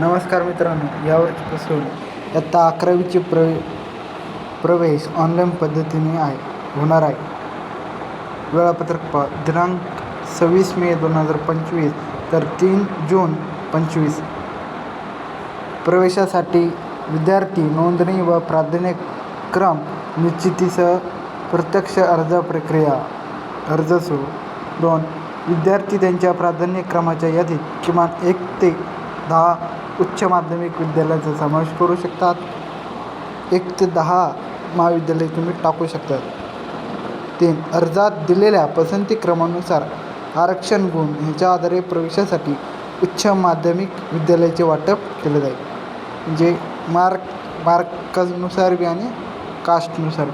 नमस्कार मित्रांनो यावर्षीपासून आत्ता अकरावीचे प्रवे प्रवेश ऑनलाईन पद्धतीने आहे होणार आहे. वेळापत्रक पा दिनांक सव्वीस मे दोन हजार पंचवीस तर तीन जून पंचवीस. प्रवेशासाठी विद्यार्थी नोंदणी व प्राधान्यक्रम निश्चितीसह प्रत्यक्ष अर्ज प्रक्रिया अर्ज सुरू. दोन विद्यार्थी त्यांच्या प्राधान्यक्रमाच्या यादीत किमान एक ते दहा उच्च माध्यमिक विद्यालयाचा समावेश करू शकतात. एक ते दहा महाविद्यालय तुम्ही टाकू शकतात. तीन अर्जात दिलेल्या पसंती क्रमानुसार आरक्षण गुण ह्याच्या आधारे प्रवेशासाठी उच्च माध्यमिक विद्यालयाचे वाटप केले जाईल. म्हणजे मार्क मार्कानुसार बी आणि कास्टनुसार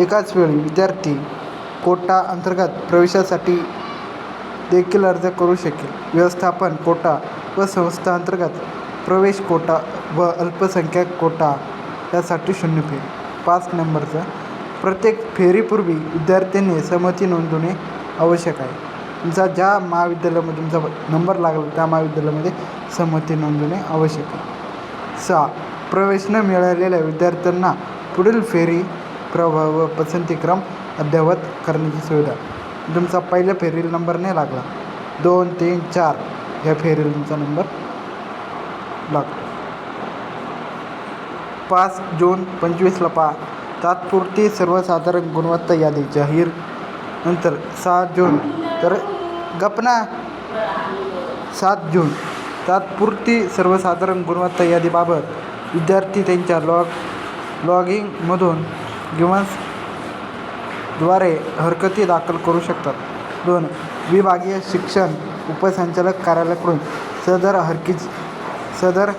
एकाच वेळी विद्यार्थी कोटा अंतर्गत प्रवेशासाठी देखील अर्ज करू शकेल. व्यवस्थापन कोटा व संस्थांतर्गत प्रवेश कोटा व अल्पसंख्याक कोटा यासाठी शून्य फेरी. पाच नंबरचं प्रत्येक फेरीपूर्वी विद्यार्थ्यांनी सहमती नोंदवणे आवश्यक आहे. तुमचा ज्या महाविद्यालयामध्ये तुमचा नंबर लागला त्या महाविद्यालयामध्ये सहमती नोंदवणे आवश्यक आहे. सहा प्रवेश न मिळालेल्या विद्यार्थ्यांना पुढील फेरी प्रभाव व पसंतीक्रम अद्ययावत करण्याची सुविधा. तुमचा पहिल्या फेरील नंबर नाही लागला. दोन तीन चार ह्या फेरील तुमचा नंबर लागतो. पाच जून पंचवीसला पा तात्पुरती सर्वसाधारण गुणवत्ता यादी जाहीर. नंतर सात जून. तर गपना सात जून. तात्पुरती सर्वसाधारण गुणवत्ता यादीबाबत विद्यार्थी त्यांच्या लॉग लॉगिंगमधून किंवा द्वारे हरकती दाखल करू शकतात. दोन विभागीय शिक्षण उपसंचालक कार्यालयाकडून सदर हरकी सदर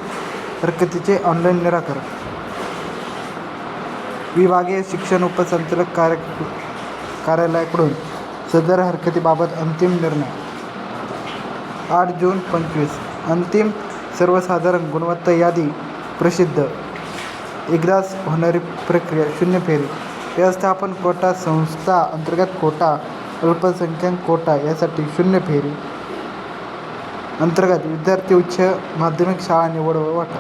हरकतीचे ऑनलाईन निराकरण. विभागीय शिक्षण उपसंचालक कार्य कार्यालयाकडून सदर हरकतीबाबत अंतिम निर्णय. आठ जून पंचवीस अंतिम सर्वसाधारण गुणवत्ता यादी प्रसिद्ध. एकदाच होणारी प्रक्रिया शून्य फेरी. व्यवस्थापन कोटा संस्था अंतर्गत कोटा अल्पसंख्याक कोटा यासाठी शून्य फेरी अंतर्गत विद्यार्थी उच्च माध्यमिक शाळा निवड व वाटा.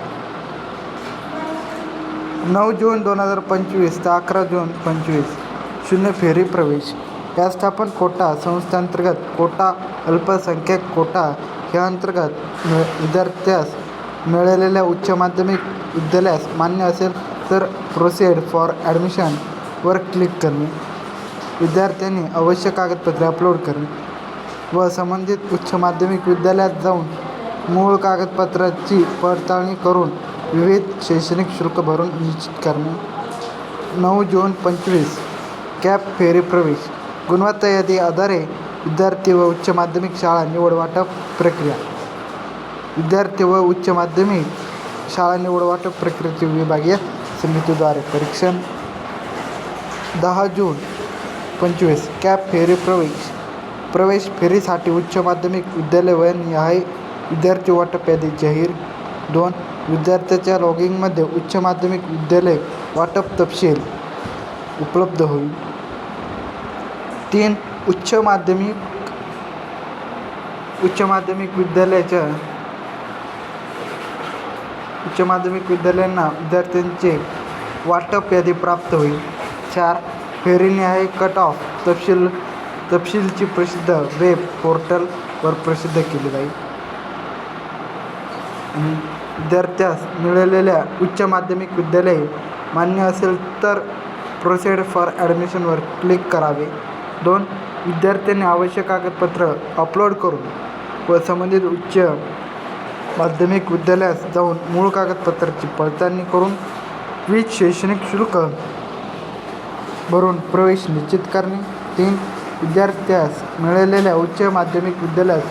नऊ जून दोन हजार पंचवीस ते अकरा जून पंचवीस शून्य फेरी प्रवेश. व्यवस्थापन कोटा संस्थांतर्गत कोटा अल्पसंख्याक कोटा ह्या अंतर्गत विद्यार्थ्यास मिळालेल्या उच्च माध्यमिक विद्यालयास मान्य असेल तर प्रोसेड फॉर ॲडमिशन वर क्लिक करणे विद्यार्थ्यांनी आवश्यक कागदपत्रे अपलोड करणे व संबंधित उच्च माध्यमिक विद्यालयात जाऊन मूळ कागदपत्राची पडताळणी करून विविध शैक्षणिक शुल्क भरून निश्चित करणे. नऊ जून पंचवीस कॅप फेरी प्रवेश. गुणवत्ता यादी आधारे विद्यार्थी व उच्च माध्यमिक शाळा निवड वाटप प्रक्रिया. विद्यार्थी व उच्च माध्यमिक शाळा निवड वाटप प्रक्रियेची विभागीय समितीद्वारे परीक्षण. दहा जून पंचवीस कॅप फेरी प्रवेश प्रवेश फेरीसाठी उच्च माध्यमिक विद्यालय वयनिहाय विद्यार्थी वाटप यादी जाहीर. दोन विद्यार्थ्याच्या लॉगिंगमध्ये उच्च माध्यमिक विद्यालय वाटप तपशील उपलब्ध होईल. तीन उच्च माध्यमिक उच्च माध्यमिक विद्यालयाच्या उच्च माध्यमिक विद्यालयांना विद्यार्थ्यांचे वाटप यादी प्राप्त होईल. चार फेरीनिहाय कट ऑफ तपशील तपशीलची प्रसिद्ध वेब पोर्टलवर प्रसिद्ध केली जाईल. विद्यार्थ्यास मिळालेल्या उच्च माध्यमिक विद्यालय मान्य असेल तर प्रोसेड फॉर ॲडमिशनवर क्लिक करावे. दोन विद्यार्थ्यांनी आवश्यक कागदपत्र अपलोड करून व संबंधित उच्च माध्यमिक विद्यालयास जाऊन मूळ कागदपत्राची पडताळणी करून वीज शैक्षणिक शुल्क भरून प्रवेश निश्चित करणे. तीन विद्यार्थ्यास मिळालेल्या उच्च माध्यमिक विद्यालयात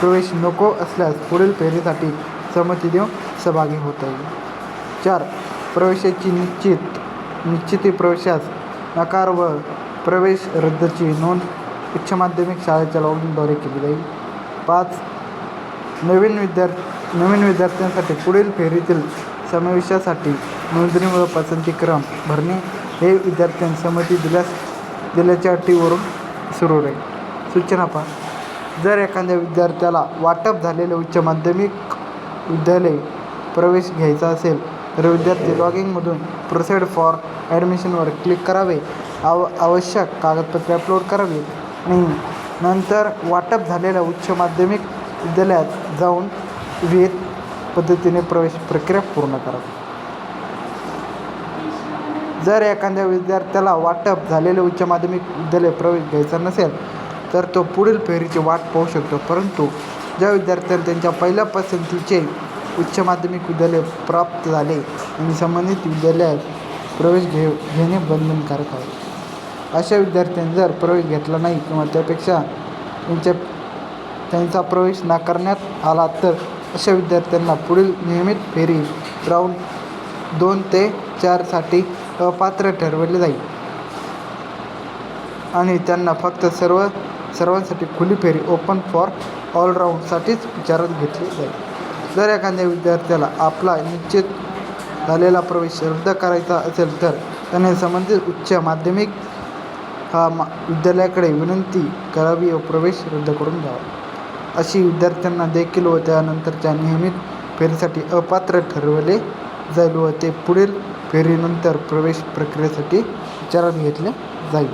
प्रवेश नको असल्यास पुढील फेरीसाठी संमती देऊन सहभागी होता येईल चार प्रवेशाची निश्चित निश्चिती प्रवेशास नकार व प्रवेश रद्दची नोंद उच्च माध्यमिक शाळेच्या लॉगिनद्वारे केली जाईल. पाच नवीन विद्यार्थी नवीन विद्यार्थ्यांसाठी पुढील फेरीतील समावेशासाठी नोंदणी व पसंतीक्रम भरणे. हे विद्यार्थ्यांनी संमती दिल्यास दिल्याच्या अटीवरून सुरू राहील. सूचना पहा. जर एखाद्या विद्यार्थ्याला वाटप झालेले उच्च माध्यमिक विद्यालय प्रवेश घ्यायचा असेल तर विद्यार्थी लॉगिंगमधून प्रोसेड फॉर ॲडमिशनवर क्लिक करावे. आव आवश्यक कागदपत्रे अपलोड करावी आणि नंतर वाटप झालेल्या उच्च माध्यमिक विद्यालयात जाऊन विविध पद्धतीने प्रवेश प्रक्रिया पूर्ण करावी. जर एखाद्या विद्यार्थ्याला वाटप झालेले उच्च माध्यमिक विद्यालय प्रवेश घ्यायचा नसेल तर तो पुढील फेरीची वाट पाहू शकतो. परंतु ज्या विद्यार्थ्यांना त्यांच्या पहिल्या पसंतीचे उच्च माध्यमिक विद्यालय प्राप्त झाले आणि संबंधित विद्यालयात प्रवेश घे घेणे बंधनकारक आहे. अशा विद्यार्थ्यांनी जर प्रवेश घेतला नाही किंवा त्यापेक्षा त्यांच्या त्यांचा प्रवेश नाकारण्यात आला तर अशा विद्यार्थ्यांना पुढील नियमित फेरी राऊंड दोन ते चारसाठी अपात्र ठरवले जाईल आणि त्यांना फक्त सर्व सर्वांसाठी खुली फेरी ओपन फॉर ऑलराऊंडसाठीच विचारात घेतली जाईल जर एखाद्या विद्यार्थ्याला आपला निश्चित झालेला प्रवेश रद्द करायचा असेल तर त्याने संबंधित उच्च माध्यमिक हा मा विद्यालयाकडे विनंती करावी व प्रवेश रद्द करून द्यावा. अशी विद्यार्थ्यांना देखील व त्यानंतरच्या नियमित फेरीसाठी अपात्र ठरवले जाईल व ते पुढील फेरीनंतर प्रवेश प्रक्रियेसाठी विचारात घेतले जाईल.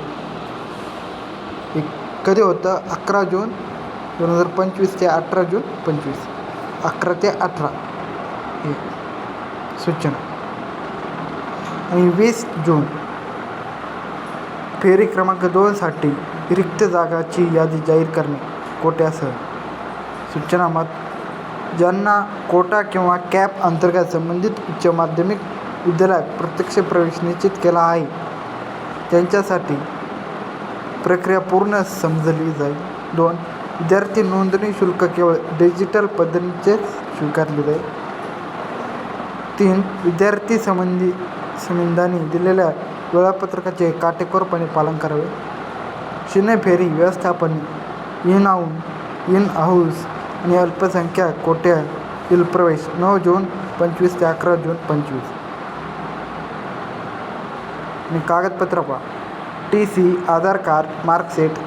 हे कधी होतं? अकरा जून दोन हजार पंचवीस ते अठरा जून पंचवीस. अकरा ते अठरा. हे सूचना. आणि वीस जून फेरी क्रमांक दोनसाठी रिक्त जागाची यादी जाहीर करणे कोट्यासह. सूचना मत ज्यांना कोटा किंवा कॅप अंतर्गत संबंधित उच्च माध्यमिक विद्यालयात प्रत्यक्ष प्रवेश निश्चित केला आहे. त्यांच्यासाठी प्रक्रिया पूर्ण समजली जाईल. दोन विद्यार्थी नोंदणी शुल्क केवळ डिजिटल पद्धतीचेच स्वीकारले जाईल. तीन विद्यार्थी संबंधी संबंधांनी दिलेल्या वेळापत्रकाचे काटेकोरपणे पालन करावे. शून्य फेरी व्यवस्थापन इन आऊन इन हाऊस आणि अल्पसंख्याक कोट्यातील प्रवेश नऊ जून पंचवीस ते अकरा जून पंचवीस. आणि कागदपत्र पहा. T C Aadhaar card marksheet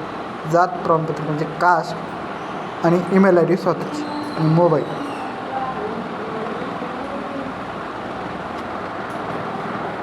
जात प्रमाणपत्र म्हणजे कास्ट आणि ईमेल आय डी स्वतःची आणि मोबाईल